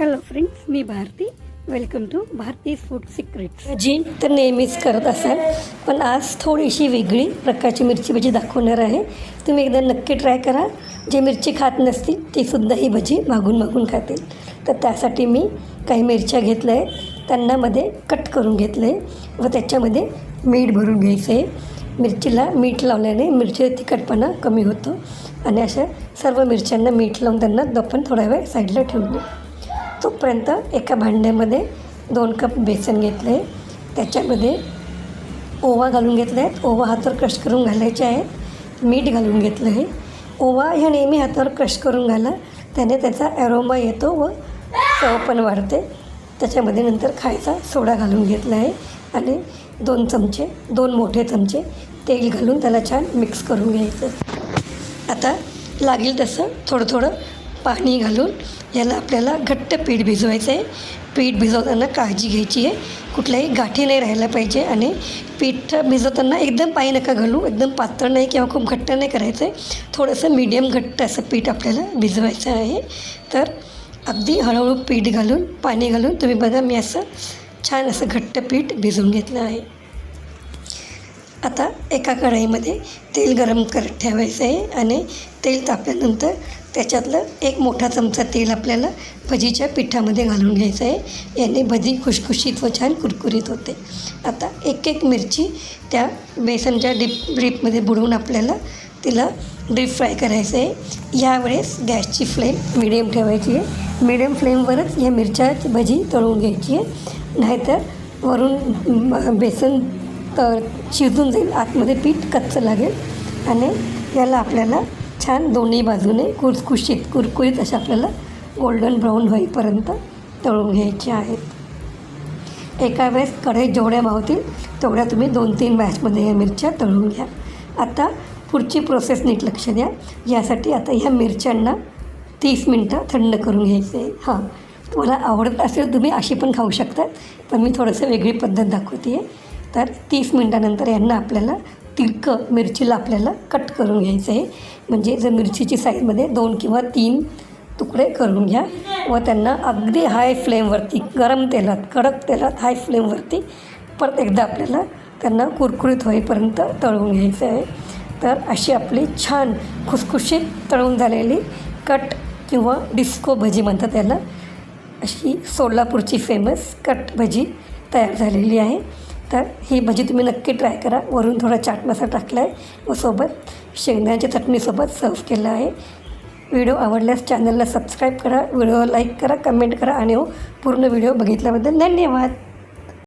Hello friends me Bharati. Welcome to Bharati food secrets जी तर नेहमीच करत असाल पण आज थोडीशी वेगळी प्रकारची मिरची भजी दाखवणार आहे. तुम्ही एकदा नक्की ट्राय करा. जे मिरची खात नसतील ते सुद्धा ही भजी मागून मागून खातील. तर त्यासाठी मी काही मिरच्या घेतल्या आहेत. त्यांना मध्ये कट करून घेतलं आहे व त्याच्यामध्ये मीठ भरून घ्यायचं आहे मिरचीला मीठ लावल्याने मिरची तिखटपणा कमी होतो. आणि अशा सर्व मिरच्यांना मीठ लावून त्यांना दपण थोडा वेळ साईडला ठेवून तोपर्यंत एका भांड्यामध्ये दोन कप बेसन घेतलं. आहे त्याच्यामध्ये ओवा घालून घेतला. आहे ओवा हातावर क्रश करून घालायचे आहेत मीठ घालून घेतलं आहे. ओवा ह्या नेहमी हातावर क्रश करून घाला. त्याने त्याचा ॲरोमा येतो व चव पण वाढते. त्याच्यामध्ये नंतर खायचा सोडा घालून घेतला आहे आणि दोन चमचे दोन मोठे चमचे तेल घालून त्याला छान मिक्स करून घ्यायचं. आता लागेल तसं थोडं थोडं पाणी घालून याला आपल्याला घट्ट पीठ भिजवायचं आहे पीठ भिजवताना काळजी घ्यायची आहे. कुठल्याही गाठी नाही राहायला पाहिजे आणि पीठ भिजवताना एकदम पाणी नका घालू. एकदम पातळ नाही किंवा खूप घट्ट नाही करायचं आहे थोडंसं मीडियम घट्ट असं पीठ आपल्याला भिजवायचं आहे. तर अगदी हळूहळू पीठ घालून पाणी घालून तुम्ही बघा मी असं छान असं घट्ट पीठ भिजवून घेतलं आहे. आता एका कढईमध्ये तेल गरम करत ठेवायचं आहे आणि तेल तापल्यानंतर त्याच्यातलं एक मोठा चमचा तेल आपल्याला भजीच्या पिठामध्ये घालून घ्यायचं आहे. याने भजी खुशखुशीत व छान कुरकुरीत होते. आता एक एक मिरची त्या बेसनच्या डीप ड्रीपमध्ये बुडवून आपल्याला तिला डीप फ्राय करायचं आहे. यावेळेस गॅसची फ्लेम मिडियम ठेवायची आहे. मिडियम फ्लेमवरच या मिरच्याची भजी तळून घ्यायची आहे. नाहीतर वरून बेसन तर शिजून जाईल आतमध्ये पीठ कच्चं लागेल आणि याला आपल्याला छान दोन्ही बाजूने कुरकुशीत कुरकुरीत अशा आपल्याला गोल्डन ब्राऊन होईपर्यंत तळून घ्यायचे आहेत. एका वेळेस कढईत जेवढ्या मावतील तेवढ्या तुम्ही दोन तीन बॅचमध्ये या मिरच्या तळून घ्या. आता पुढची प्रोसेस नीट लक्ष द्या. यासाठी आता ह्या मिरच्यांना तीस मिनटं थंड करून घ्यायचे आहे. हां तुम्हाला आवडत असेल तुम्ही अशी पण खाऊ शकतात पण मी थोडंसं वेगळी पद्धत दाखवते आहे तर तीस मिनटानंतर यांना आपल्याला तिरकं मिरचीला आपल्याला कट करून घ्यायचं आहे. म्हणजे जर मिरचीची साईजमध्ये दोन किंवा तीन तुकडे करून घ्या व त्यांना अगदी हाय फ्लेमवरती गरम तेलात कडक तेलात हाय फ्लेमवरती परत एकदा आपल्याला त्यांना कुरकुरीत होईपर्यंत तळून घ्यायचं आहे. तर अशी आपली छान खुसखुशीत तळून झालेली कट किंवा डिस्को भजी म्हणतात त्याला अशी सोलापूरची फेमस कट भजी तयार झालेली आहे. तर ही भजी तुम्ही नक्की ट्राय करा. वरून थोडा चाट मसाला टाकला आहे व सोबत शेंगदाण्याच्या चटणीसोबत सर्व केलं आहे. व्हिडिओ आवडल्यास चॅनलला सबस्क्राईब करा. व्हिडिओ लाईक करा कमेंट करा आणि हो पूर्ण व्हिडिओ बघितल्याबद्दल धन्यवाद.